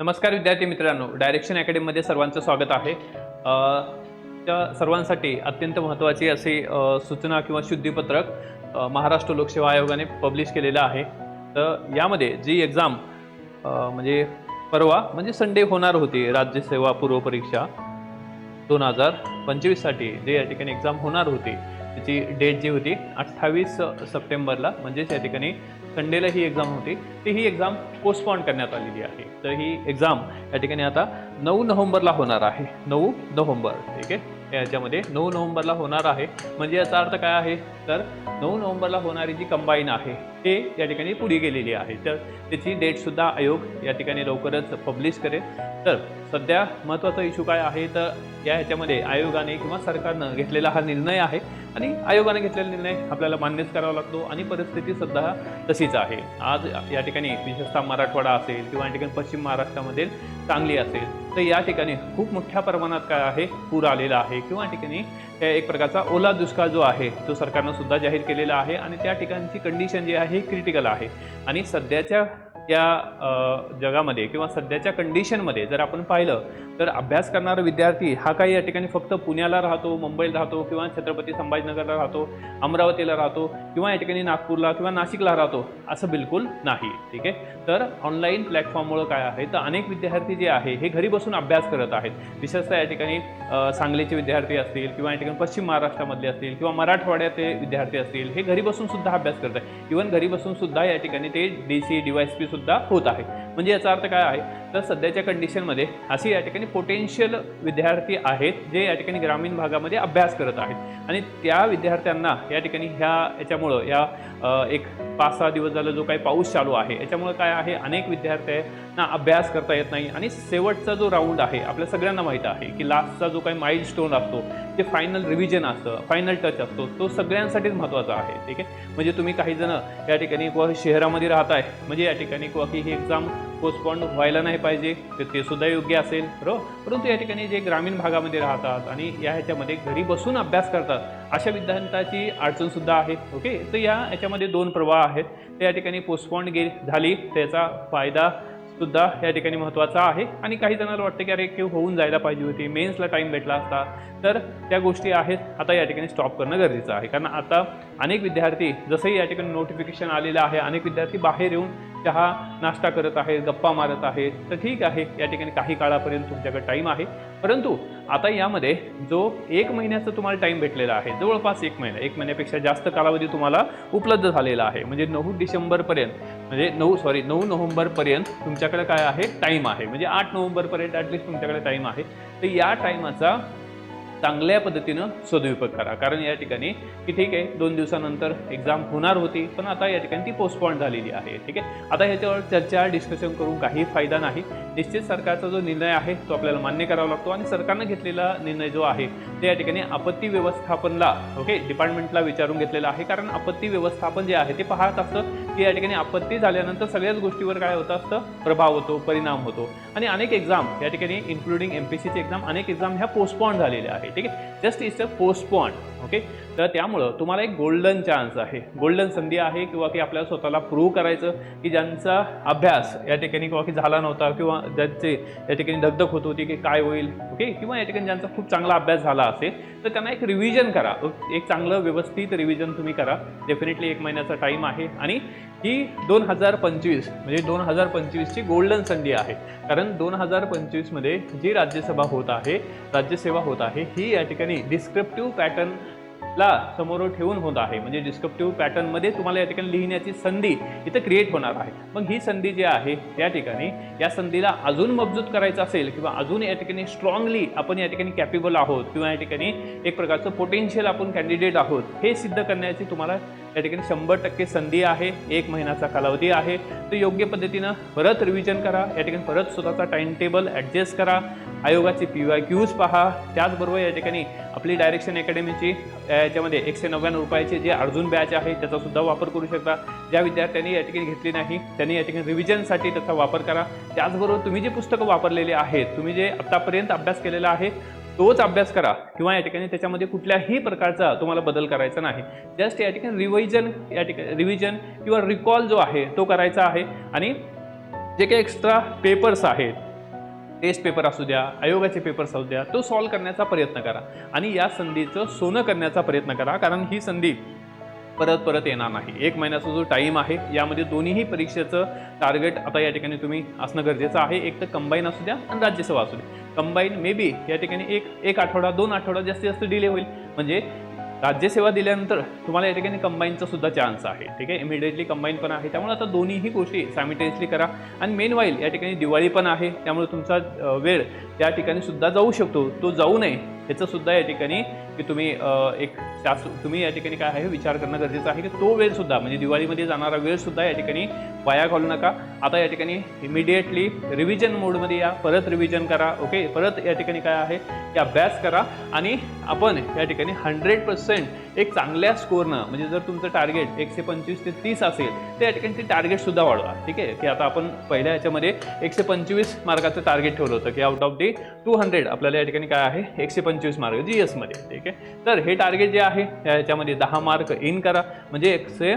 नमस्कार विद्यार्थी मित्रांनो डायरेक्शन अकॅडमीमध्ये सर्वांचं स्वागत आहे. त्या सर्वांसाठी अत्यंत महत्त्वाची अशी सूचना किंवा शुद्धीपत्रक महाराष्ट्र लोकसेवा आयोगाने पब्लिश केलेलं आहे. तर यामध्ये जी एक्झाम म्हणजे परवा म्हणजे संडे होणार होती राज्यसेवा पूर्व परीक्षा दोन हजार पंचवीससाठी जे या ठिकाणी एक्झाम होणार होती. त्याची डेट जी होती अठ्ठावीस सप्टेंबरला म्हणजेच या ठिकाणी संडेला ही एक्झाम होती. ती ही एक्झाम पोस्टपॉन करण्यात आलेली आहे. तर ही एक्झाम या ठिकाणी आता नऊ नोव्हेंबरला होणार आहे. नऊ नोव्हेंबर ठीक आहे? याच्यामध्ये नऊ नोव्हेंबरला होणार आहे. म्हणजे याचा अर्थ काय आहे? तर नऊ नोव्हेंबरला होणारी जी कंबाईन आहे ते या ठिकाणी पुढे गेलेली आहे. तर त्याची डेटसुद्धा आयोग या ठिकाणी लवकरच पब्लिश करेल. तर सध्या महत्त्वाचा इश्यू काय आहे? तर या ह्याच्यामध्ये आयोगाने किंवा सरकारनं घेतलेला हा निर्णय आहे. आणि आयोगाने घेतलेला निर्णय आपल्याला मान्यच करावा लागतो आणि परिस्थिती सध्या तशीच आहे. आज या ठिकाणी विशेषतः मराठवाडा असेल किंवा या ठिकाणी पश्चिम महाराष्ट्रामध्ये सांगली असेल तर या ठिकाणी खूप मोठ्या प्रमाणात काय आहे? पूर आलेला आहे. किंवा ठिकाणी एक प्रकारचा ओला दुष्काळ जो आहे तो सरकारनं सुद्धा जाहीर केलेला आहे. आणि त्या ठिकाणची कंडिशन जी आहे ही क्रिटिकल आहे. आणि सध्याच्या या जगामध्ये किंवा सध्याच्या कंडिशनमध्ये जर आपण पाहिलं तर अभ्यास करणारा विद्यार्थी हा काही या ठिकाणी फक्त पुण्याला राहतो मुंबईला राहतो किंवा छत्रपती संभाजीनगरला राहतो अमरावतीला राहतो किंवा या ठिकाणी नागपूरला किंवा नाशिकला राहतो असं बिलकुल नाही. ठीक आहे? तर ऑनलाईन प्लॅटफॉर्ममुळं काय आहे? तर अनेक विद्यार्थी जे आहे हे घरी बसून अभ्यास करत आहेत. विशेषतः या ठिकाणी सांगलीचे विद्यार्थी असतील किंवा या ठिकाणी पश्चिम महाराष्ट्रामधले असतील किंवा मराठवाड्याचे विद्यार्थी असतील हे घरी बसून सुद्धा अभ्यास करत आहेत. इव्हन घरी बसून सुद्धा या ठिकाणी ते D C D Y P सुद्धा होत आहे. म्हणजे याचा अर्थ काय आहे? तर सध्याच्या कंडिशनमध्ये अशी या ठिकाणी पोटेन्शियल विद्यार्थी आहेत जे या ठिकाणी ग्रामीण भागामध्ये अभ्यास करत आहेत. आणि त्या विद्यार्थ्यांना या ठिकाणी ह्या याच्यामुळं या एक पाच सहा दिवस झालं जो काही पाऊस चालू आहे याच्यामुळं काय आहे? अनेक विद्यार्थ्यांना अभ्यास करता येत नाही. आणि शेवटचा जो राऊंड आहे आपल्या सगळ्यांना माहीत आहे की लास्टचा जो काही माइल स्टोन असतो ते फायनल रिव्हिजन असतं फायनल टच असतो तो सगळ्यांसाठीच महत्त्वाचा आहे. ठीक आहे? म्हणजे तुम्ही काही जण या ठिकाणी व शहरामध्ये राहताय म्हणजे या ठिकाणी किंवा की ही एक्झाम पोस्टपॉन व्हायला नाही पाहिजे तर ते सुद्धा योग्य असेल. बरोबर परंतु या ठिकाणी जे ग्रामीण भागामध्ये राहतात आणि या ह्याच्यामध्ये घरी बसून अभ्यास करतात अशा विद्यार्थ्यांची अडचणसुद्धा आहे. ओके? तर या याच्यामध्ये दोन प्रवाह आहेत. तर या ठिकाणी पोस्टपॉन गे झाली त्याचा फायदा सुद्धा या ठिकाणी महत्त्वाचा आहे. आणि काही जणांना वाटतं की अरे की होऊन जायला पाहिजे होती मेन्सला टाईम भेटला असता. तर त्या गोष्टी आहेत. आता या ठिकाणी स्टॉप करणं गरजेचं आहे. कारण आता अनेक विद्यार्थी जसंही या ठिकाणी नोटिफिकेशन आलेलं आहे अनेक विद्यार्थी बाहेर येऊन चहा नाश्ता करत आहेत गप्पा मारत आहेत. तर ठीक आहे या ठिकाणी काही काळापर्यंत तुमच्याकडे टाईम आहे. परंतु आता यामध्ये जो एक महिन्याचा तुम्हाला टाईम भेटलेला आहे जवळपास एक महिना एक महिन्यापेक्षा जास्त कालावधी तुम्हाला उपलब्ध झालेला आहे. म्हणजे नऊ डिसेंबरपर्यंत म्हणजे नऊ सॉरी नऊ नोव्हेंबरपर्यंत तुमच्याकडे काय आहे? टाईम आहे. म्हणजे आठ नोव्हेंबरपर्यंत ॲटलिस्ट तुमच्याकडे टाईम आहे. तर या टाईमाचा चांगल्या पद्धतीनं सदुपयोग करा. कारण या ठिकाणी की ठीक आहे दोन दिवसानंतर एक्झाम होणार होती पण आता या ठिकाणी ती पोस्टपॉन झालेली आहे. ठीक आहे? आता ह्याच्यावर चर्चा डिस्कशन करून काही फायदा नाही. निश्चित सरकारचा जो निर्णय आहे तो आपल्याला मान्य करावा लागतो आणि सरकारनं घेतलेला निर्णय जो आहे ते या ठिकाणी आपत्ती व्यवस्थापनला ओके डिपार्टमेंटला विचारून घेतलेला आहे. कारण आपत्ती व्यवस्थापन जे आहे ते पाहत असतं की या ठिकाणी आपत्ती झाल्यानंतर सगळ्याच गोष्टीवर काय होतं असतं? प्रभाव होतो परिणाम होतो. आणि अनेक एक्झाम या ठिकाणी इन्क्लुडिंग एम पी सीची एक्झाम अनेक एक्झाम ह्या पोस्टपॉन झालेल्या आहे ठीक आहे just it's a postpone okay? तर त्यामुळं तुम्हाला एक गोल्डन चान्स आहे. गोल्डन संधी आहे किंवा की आपल्याला स्वतःला प्रूव्ह करायचं की ज्यांचा अभ्यास या ठिकाणी किंवा की झाला नव्हता किंवा ज्यांचे या ठिकाणी दगदग होत होती की काय होईल ओके? किंवा या ठिकाणी ज्यांचा खूप चांगला अभ्यास झाला असेल तर त्यांना एक रिव्हिजन करा. एक चांगलं व्यवस्थित रिव्हिजन तुम्ही करा. डेफिनेटली एक महिन्याचा टाईम आहे. आणि ही दोन हजार पंचवीस म्हणजे दोन हजार पंचवीसची गोल्डन संधी आहे. कारण दोन हजार पंचवीसमध्ये जी राज्यसभा होत आहे राज्यसेवा होत आहे ही या ठिकाणी डिस्क्रिप्टिव्ह पॅटर्न ला समोर ठेवून होत आहे. म्हणजे डिस्क्रिप्टिव्ह पॅटर्नमध्ये तुम्हाला या ठिकाणी लिहिण्याची संधी इथं क्रिएट होणार आहे. मग ही संधी जी आहे त्या ठिकाणी या संधीला अजून मजबूत करायचं असेल किंवा अजून या ठिकाणी स्ट्रॉंगली आपण या ठिकाणी कॅपेबल आहोत किंवा या ठिकाणी एक प्रकारचं पोटेन्शियल आपण कॅन्डिडेट आहोत हे सिद्ध करण्याची तुम्हाला या ठिकाणी शंभर टक्के संधी आहे. एक महिन्याचा कालावधी आहे. तर योग्य पद्धतीनं परत रिव्हिजन करा. या ठिकाणी परत स्वतःचा टाईम टेबल ॲडजस्ट करा. आयोगाचे पी वाय क्यूज पहा. त्याचबरोबर या ठिकाणी आपली डायरेक्शन अकॅडमीची याच्यामध्ये एकशे नव्याण्णव रुपयाचे जे अर्जुन बॅच आहे त्याचासुद्धा वापर करू शकता. ज्या विद्यार्थ्यांनी या ठिकाणी घेतली नाही त्यांनी या ठिकाणी रिव्हिजनसाठी त्याचा वापर करा. त्याचबरोबर तुम्ही जे पुस्तकं वापरलेली आहेत तुम्ही जे आत्तापर्यंत अभ्यास केलेला आहे तोच अभ्यास करा. किंवा या ठिकाणी त्याच्यामध्ये कुठल्याही प्रकारचा तुम्हाला बदल करायचा नाही. जस्ट या ठिकाणी रिव्हिजन या ठिकाणी रिव्हिजन किंवा रिकॉल जो आहे तो करायचा आहे. आणि जे काही एक्स्ट्रा पेपर्स आहेत टेस्ट पेपर असू द्या आयोगाचे पेपर असू द्या तो सॉल्व्ह करण्याचा प्रयत्न करा. आणि या संधीचं सोनं करण्याचा प्रयत्न करा कारण ही संधी परत परत येणार नाही. एक महिन्याचा जो टाईम आहे यामध्ये दोन्हीही परीक्षेचं टार्गेट आता या ठिकाणी तुम्ही असणं गरजेचं आहे. एक तर कंबाईन असू द्या आणि राज्यसभा असू द्या. कंबाईन मे बी या ठिकाणी एक एक आठवडा दोन आठवडा जास्तीत जास्त डिले होईल. म्हणजे राज्यसेवा दिल्यानंतर तुम्हाला या ठिकाणी कंबाईनचा सुद्धा चान्स आहे ठीक आहे? इमिडिएटली कंबाईन पण आहे. त्यामुळे आता दोन्हीही गोष्टी सायमिटेनियसली करा. आणि मेन वाईल या ठिकाणी दिवाळी पण आहे. त्यामुळे तुमचा वेळ त्या ठिकाणी सुद्धा जाऊ शकतो. तो जाऊ नये. ह्याचं सुद्धा या ठिकाणी की तुम्ही एक शास तुम्ही या ठिकाणी काय आहे विचार करणं गरजेचं आहे की तो वेळसुद्धा म्हणजे दिवाळीमध्ये जाणारा वेळसुद्धा या ठिकाणी वाया घालू नका. आता या ठिकाणी इमिडिएटली रिव्हिजन मोडमध्ये या परत रिव्हिजन करा ओके परत या ठिकाणी काय आहे की अभ्यास करा आणि आपण या ठिकाणी हंड्रेड पर्सेंट एक चांगल्या स्कोरनं म्हणजे जर तुमचं टार्गेट एकशे पंचवीस ते तीस असेल तर या ठिकाणी ते टार्गेटसुद्धा वाढवा ठीक आहे? की आता आपण पहिल्या ह्याच्यामध्ये एकशे पंचवीस मार्काचं टार्गेट ठेवलं होतं की out of the two hundred आपल्याला या ठिकाणी काय आहे एकशे पंचवीस मार्क जी एसमध्ये ठीक आहे? तर हे टार्गेट जे आहे याच्यामध्ये दहा मार्क इन करा. म्हणजे एकशे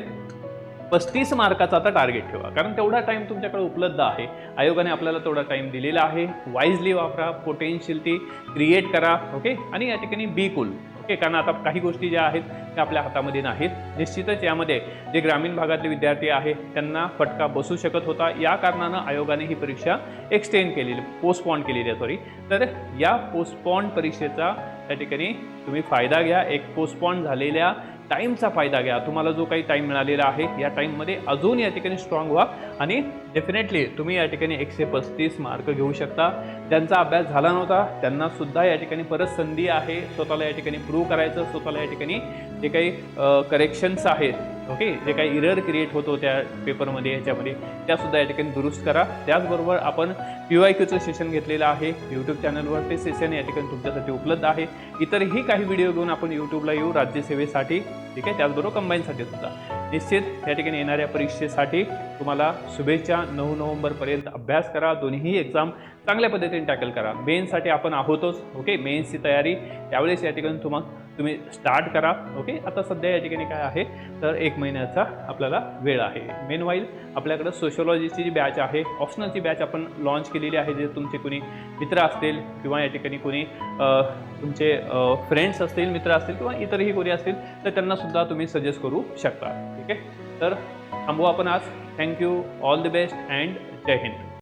पस्तीस मार्काचा आता टार्गेट ठेवा. कारण तेवढा टाईम तुमच्याकडे उपलब्ध आहे. आयोगाने आपल्याला तेवढा टाईम दिलेला आहे. वाईजली वापरा पोटेन्शियल ती क्रिएट करा ओके आणि या ठिकाणी बी कुल. आहे कारण आता काही गोष्टी ज्या आहेत त्या आपल्या हातामध्ये नाहीत. निश्चितच यामध्ये जे ग्रामीण भागातले विद्यार्थी आहे त्यांना फटका बसू शकत होता. या कारणानं आयोगाने ही परीक्षा एक्सटेंड केलेली पोस्टपॉन केलेली आहे सॉरी तर या पोस्टपॉन परीक्षेचा त्या ठिकाणी तुम्ही फायदा घ्या. एक पोस्टपॉन झालेल्या टाईमचा फायदा घ्या. तुम्हाला जो काही टाईम मिळालेला आहे या टाईममध्ये अजून या ठिकाणी स्ट्रॉंग व्हा. आणि डेफिनेटली तुम्ही या ठिकाणी एकशे पस्तीस मार्क घेऊ शकता. ज्यांचा अभ्यास झाला नव्हता त्यांना सुद्धा या ठिकाणी परत संधी आहे. स्वतःला या ठिकाणी प्रूव्ह करायचं स्वतःला या ठिकाणी जे काही करेक्शन्स आहेत ओके जे काही इरर क्रिएट होतो त्या पेपरमध्ये ह्याच्यामध्ये त्यासुद्धा या ठिकाणी दुरुस्त करा. त्याचबरोबर आपण पी वाय क्यूचं सेशन घेतलेलं आहे. यूट्यूब चॅनलवर ते सेशन या ठिकाणी तुमच्यासाठी उपलब्ध आहे. इतरही काही व्हिडिओ घेऊन आपण यूट्यूबला येऊ राज्यसेवेसाठी ठीक आहे? त्याचबरोबर कंबाईनसाठी सुद्धा. निश्चित या ठिकाणी येणाऱ्या परीक्षेसाठी तुम्हाला शुभेच्छा नऊ नोव्हेंबरपर्यंत अभ्यास करा दोन्हीही एक्झाम चांगल्या पद्धतीने टॅकल करा. मेन्ससाठी आपण आहोतच ओके मेन्सची तयारी. त्यावेळेस या ठिकाणी तुम्हाला तुम्ही स्टार्ट करा ओके आता सध्या या ठिकाणी काय आहे? तर एक महिन्याचा आपल्याला वेळ आहे. मेन वाईल आपल्याकडं सोशोलॉजीची जी बॅच आहे ऑप्शनलची बॅच आपण लॉन्च केलेली आहे जे तुमचे कोणी मित्र असतील किंवा या ठिकाणी कोणी तुमचे फ्रेंड्स असतील मित्र असतील किंवा इतरही कोणी असतील तर त्यांनासुद्धा तुम्ही सजेस्ट करू शकता. ठीक आहे तर थांबू आपण आज. Thank you all the best and Jai Hind